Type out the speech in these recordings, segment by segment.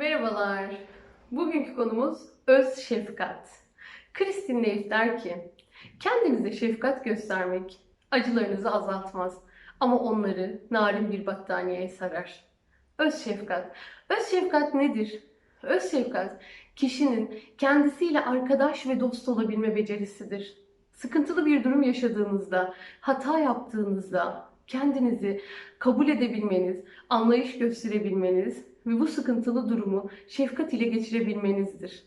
Merhabalar. Bugünkü konumuz öz şefkat. Kristin Neff der ki, kendinize şefkat göstermek acılarınızı azaltmaz ama onları narin bir battaniyeye sarar. Öz şefkat. Öz şefkat nedir? Öz şefkat, kişinin kendisiyle arkadaş ve dost olabilme becerisidir. Sıkıntılı bir durum yaşadığınızda, hata yaptığınızda kendinizi kabul edebilmeniz, anlayış gösterebilmeniz ve bu sıkıntılı durumu şefkat ile geçirebilmenizdir.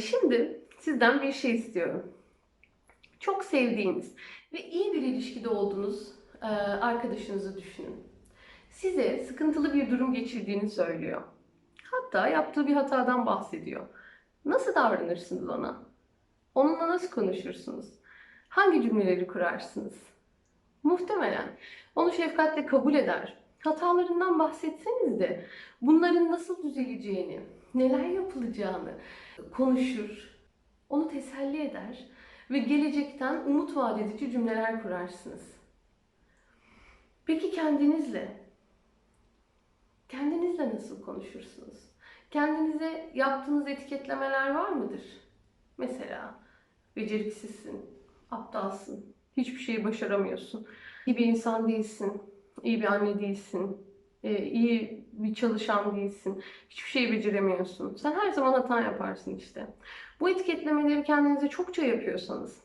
Şimdi sizden bir şey istiyorum. Çok sevdiğiniz ve iyi bir ilişkide olduğunuz e, arkadaşınızı düşünün. Size sıkıntılı bir durum geçirdiğini söylüyor. Hatta yaptığı bir hatadan bahsediyor. Nasıl davranırsınız ona? Onunla nasıl konuşursunuz? Hangi cümleleri kurarsınız? Muhtemelen onu şefkatle kabul eder. Hatalarından bahsetseniz de bunların nasıl düzeleceğini, neler yapılacağını konuşur, onu teselli eder ve gelecekten umut vaat edici cümleler kurarsınız. Peki kendinizle? Kendinizle nasıl konuşursunuz? Kendinize yaptığınız etiketlemeler var mıdır? Mesela beceriksizsin, aptalsın, hiçbir şeyi başaramıyorsun, iyi bir insan değilsin, iyi bir anne değilsin, e, iyi bir çalışan değilsin, hiçbir şeyi beceremiyorsun. Sen her zaman hata yaparsın işte. Bu etiketlemeleri kendinize çokça yapıyorsanız,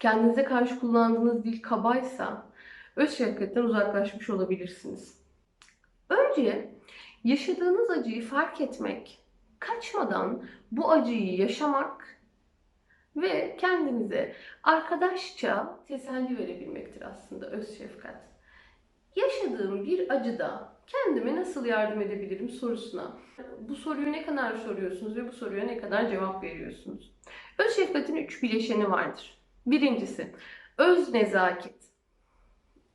kendinize karşı kullandığınız dil kabaysa, öz şefkatten uzaklaşmış olabilirsiniz. Önce yaşadığınız acıyı fark etmek, kaçmadan bu acıyı yaşamak ve kendinize arkadaşça teselli verebilmektir aslında öz şefkat. Yaşadığım bir acıda kendime nasıl yardım edebilirim sorusuna. Bu soruyu ne kadar soruyorsunuz ve bu soruya ne kadar cevap veriyorsunuz? Öz şefkatin üç bileşeni vardır. Birincisi, öz nezaket.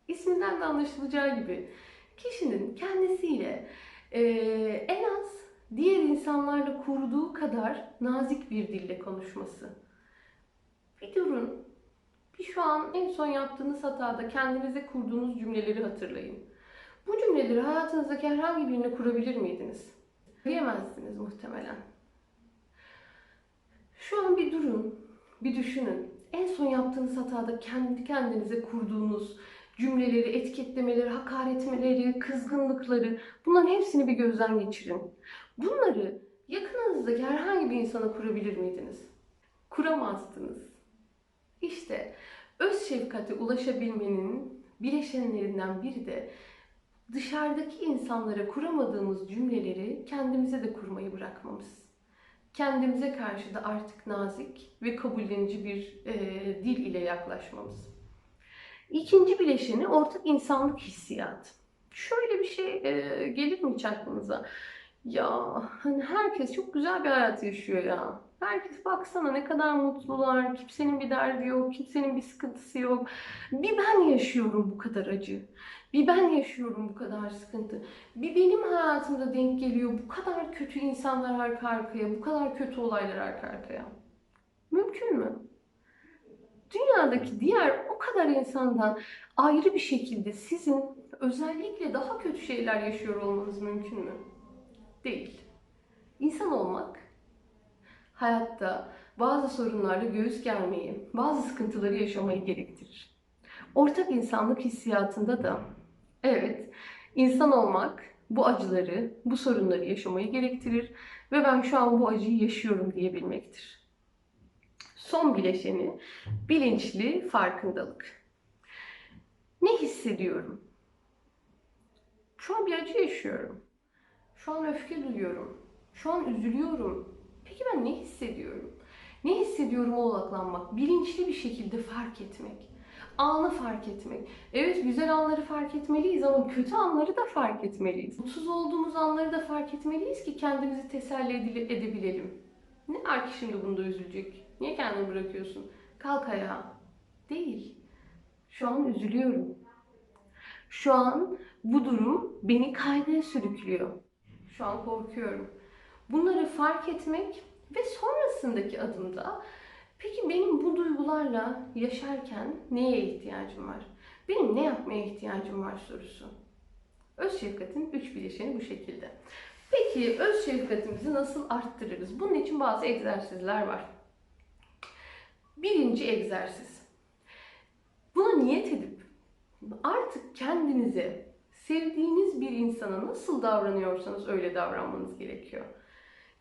İsminden de anlaşılacağı gibi kişinin kendisiyle eee, en az diğer insanlarla kurduğu kadar nazik bir dille konuşması. Bir durun. Bir şu an en son yaptığınız hatada kendinize kurduğunuz cümleleri hatırlayın. Bu cümleleri hayatınızdaki herhangi birine kurabilir miydiniz? Diyemezdiniz muhtemelen. Şu an bir durun, bir düşünün. En son yaptığınız hatada kendi kendinize kurduğunuz cümleleri, etiketlemeleri, hakaretmeleri, kızgınlıkları bunların hepsini bir gözden geçirin. Bunları yakınınızdaki herhangi bir insana kurabilir miydiniz? Kuramazdınız. İşte öz şefkate ulaşabilmenin bileşenlerinden biri de dışarıdaki insanlara kuramadığımız cümleleri kendimize de kurmayı bırakmamız. Kendimize karşı da artık nazik ve kabullenici bir e, dil ile yaklaşmamız. İkinci bileşeni ortak insanlık hissiyatı. Şöyle bir şey e, gelir mi hiç aklınıza? Ya hani herkes çok güzel bir hayat yaşıyor ya. Herkes baksana ne kadar mutlular. Kimsenin bir derdi yok, kimsenin bir sıkıntısı yok. Bir ben yaşıyorum bu kadar acı. Bir ben yaşıyorum bu kadar sıkıntı. Bir benim hayatımda denk geliyor bu kadar kötü insanlar arka arkaya, bu kadar kötü olaylar arka arkaya. Mümkün mü? Dünyadaki diğer o kadar insandan ayrı bir şekilde sizin özellikle daha kötü şeyler yaşıyor olmanız mümkün mü? Değil. İnsan olmak hayatta bazı sorunlarla göğüs germeyi, bazı sıkıntıları yaşamayı gerektirir. Ortak insanlık hissiyatında da evet, insan olmak bu acıları, bu sorunları yaşamayı gerektirir ve ben şu an bu acıyı yaşıyorum diyebilmektir. Son bileşeni bilinçli farkındalık. Ne hissediyorum? Şu an bir acı yaşıyorum. Şu an öfke duyuyorum. Şu an üzülüyorum. Peki ben ne hissediyorum? Ne hissediyorum'a odaklanmak, bilinçli bir şekilde fark etmek, anı fark etmek. Evet güzel anları fark etmeliyiz ama kötü anları da fark etmeliyiz. Mutsuz olduğumuz anları da fark etmeliyiz ki kendimizi teselli edebilelim. Ne var ki şimdi bunda üzülecek? Niye kendini bırakıyorsun? Kalk ayağa. Değil. Şu an üzülüyorum. Şu an bu durum beni kaygıya sürüklüyor. Şu an korkuyorum. Bunları fark etmek ve sonrasındaki adımda peki benim bu duygularla yaşarken neye ihtiyacım var? Benim ne yapmaya ihtiyacım var sorusu. Öz şefkatin üç bileşeni bu şekilde. Peki öz şefkatimizi nasıl arttırırız? Bunun için bazı egzersizler var. Birinci egzersiz. Buna niyet edip artık kendinize sevdiğiniz bir insana nasıl davranıyorsanız öyle davranmanız gerekiyor.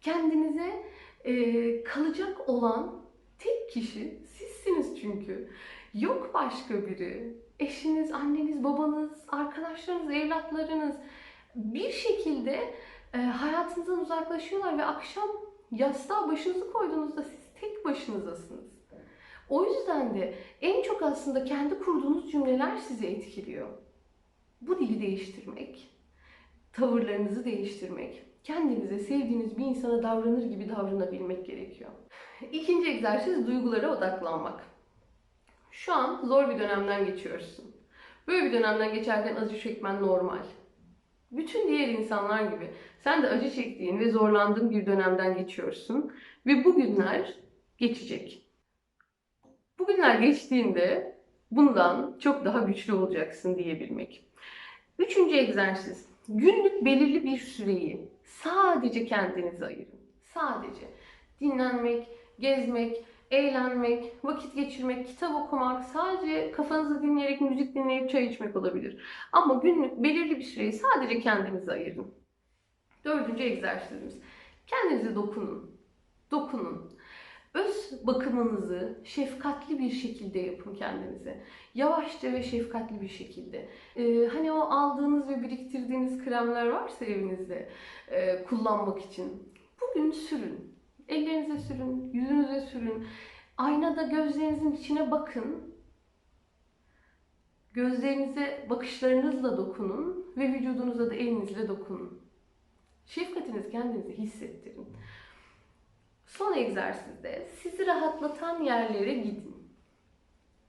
Kendinize e, kalacak olan tek kişi sizsiniz çünkü. Yok başka biri. Eşiniz, anneniz, babanız, arkadaşlarınız, evlatlarınız bir şekilde e, hayatınızdan uzaklaşıyorlar ve akşam yastığa başınızı koyduğunuzda siz tek başınızasınız. O yüzden de en çok aslında kendi kurduğunuz cümleler sizi etkiliyor. Bu dili değiştirmek, tavırlarınızı değiştirmek, kendinize sevdiğiniz bir insana davranır gibi davranabilmek gerekiyor. İkinci egzersiz duygulara odaklanmak. Şu an zor bir dönemden geçiyorsun. Böyle bir dönemden geçerken acı çekmen normal. Bütün diğer insanlar gibi sen de acı çektiğin ve zorlandığın bir dönemden geçiyorsun ve bu günler geçecek. Bu günler geçtiğinde bundan çok daha güçlü olacaksın diyebilmek. Üçüncü egzersiz. Günlük belirli bir süreyi sadece kendinize ayırın. Sadece dinlenmek, gezmek, eğlenmek, vakit geçirmek, kitap okumak, sadece kafanızı dinleyerek müzik dinleyip çay içmek olabilir. Ama günlük belirli bir süreyi sadece kendinize ayırın. Dördüncü egzersizimiz. Kendinize dokunun. Dokunun. Öz bakımınızı şefkatli bir şekilde yapın kendinize. Yavaşça ve şefkatli bir şekilde. Ee, hani o aldığınız ve biriktirdiğiniz kremler varsa evinizde e, kullanmak için. Bugün sürün. Ellerinize sürün, yüzünüze sürün. Aynada gözlerinizin içine bakın. Gözlerinize bakışlarınızla dokunun ve vücudunuza da elinizle dokunun. Şefkatinizi kendinize hissettirin. Son egzersizde sizi rahatlatan yerlere gidin.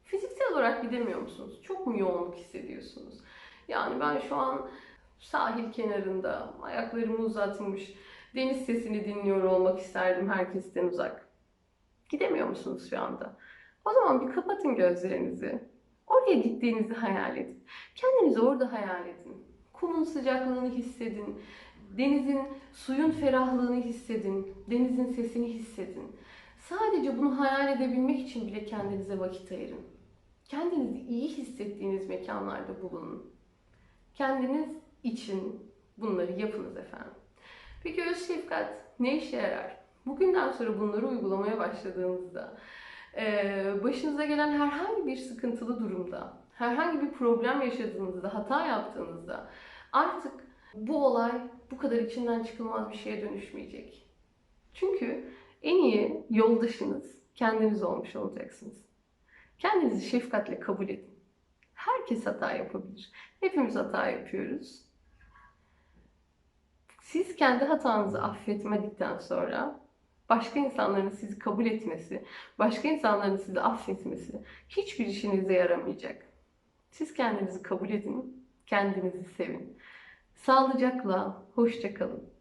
Fiziksel olarak gidemiyor musunuz? Çok mu yoğunluk hissediyorsunuz? Yani ben şu an sahil kenarında ayaklarımı uzatmış, deniz sesini dinliyor olmak isterdim herkesten uzak. Gidemiyor musunuz şu anda? O zaman bir kapatın gözlerinizi. Oraya gittiğinizi hayal edin. Kendinizi orada hayal edin. Kumun sıcaklığını hissedin. Denizin, suyun ferahlığını hissedin. Denizin sesini hissedin. Sadece bunu hayal edebilmek için bile kendinize vakit ayırın. Kendinizi iyi hissettiğiniz mekanlarda bulunun. Kendiniz için bunları yapınız efendim. Peki öz şefkat ne işe yarar? Bugünden sonra bunları uygulamaya başladığınızda başınıza gelen herhangi bir sıkıntılı durumda, herhangi bir problem yaşadığınızda, hata yaptığınızda artık bu olay bu kadar içinden çıkılmaz bir şeye dönüşmeyecek. Çünkü en iyi yoldaşınız kendiniz olmuş olacaksınız. Kendinizi şefkatle kabul edin. Herkes hata yapabilir. Hepimiz hata yapıyoruz. Siz kendi hatanızı affetmedikten sonra başka insanların sizi kabul etmesi, başka insanların sizi affetmesi hiçbir işinize yaramayacak. Siz kendinizi kabul edin, kendinizi sevin. Sağlıcakla, hoşça kalın.